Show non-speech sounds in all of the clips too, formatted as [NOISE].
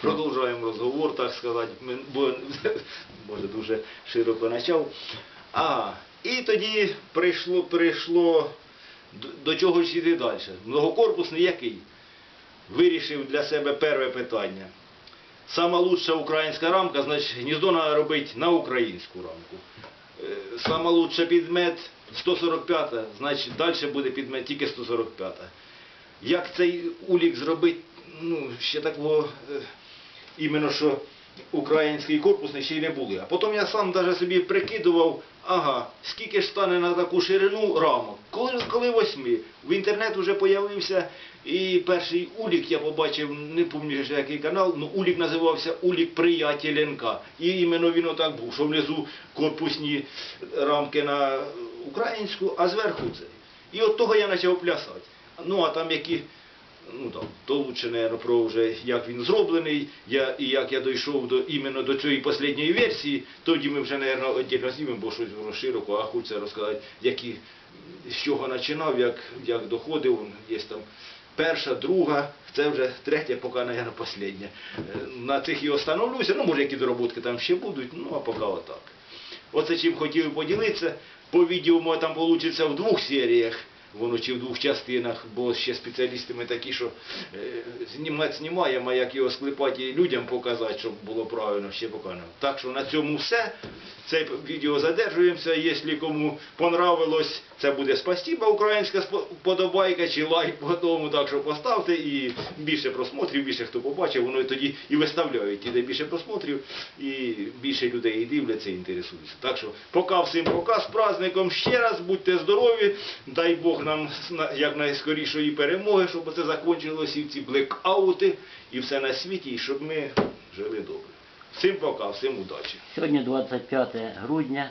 Продовжуємо розговор, так сказати, бо [LAUGHS] може дуже широко почав. А, і тоді прийшло, прийшло до, чого ж йти далі. Многокорпусний який? Вирішив для себе перше питання. Сама лучша українська рамка, значить гніздо треба робити на українську рамку. Е, Сама лучша підмет 145, значить далі буде підмет тільки 145. Як цей улік зробити, ну, ще такого е, іменно що український корпусний ще й не були. А потім я сам даже собі прикидував, ага, скільки ж стане на таку ширину рамок. Коли, коли восьми. В інтернет вже з'явився і перший улік я побачив, не пам'ятаю який канал, ну улік називався Улік Приятеленка. І іменно він отак був, що внизу корпусні рамки на українську, а зверху це. І от того я почав плясати. Ну а там які ну там, то про вже як він зроблений, я, і як я дійшов до, іменно до цієї останньої версії, тоді ми вже, наверное, віддільно знімемо, бо щось воно широко, а хочеться розказати, які, з чого починав, як, як доходив, є там перша, друга, це вже третя, поки, наверное, остання. Е, На цих і остановлюся, ну, може, які дороботки там ще будуть, ну, а поки отак. Оце чим хотів поділитися. По відео там вийде в двох серіях, воно чи в двох частинах, бо ще спеціалісти ми такі, що е, знімати знімаємо, а як його склепати і людям показати, щоб було правильно, ще покажемо. Так що на цьому все. Це відео задержуємося. Якщо кому понравилось, це буде спасіба українська подобайка чи лайк по тому, так що поставте і більше просмотрів, більше хто побачив, воно тоді і виставляють, і де більше просмотрів, і більше людей і дивляться, і інтересуються. Так що поки всім пока з праздником ще раз, будьте здорові, дай Бог нам якнайскорішої перемоги, щоб це закінчилося і ці блекаути, і все на світі, і щоб ми жили добре. Всім пока, всім удачі. Сьогодні 25 грудня,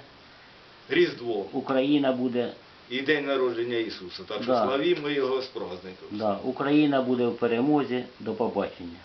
Різдво Україна буде, і день народження Ісуса. Так що Да. славімо його з праздником. да, Україна буде в перемозі. До побачення.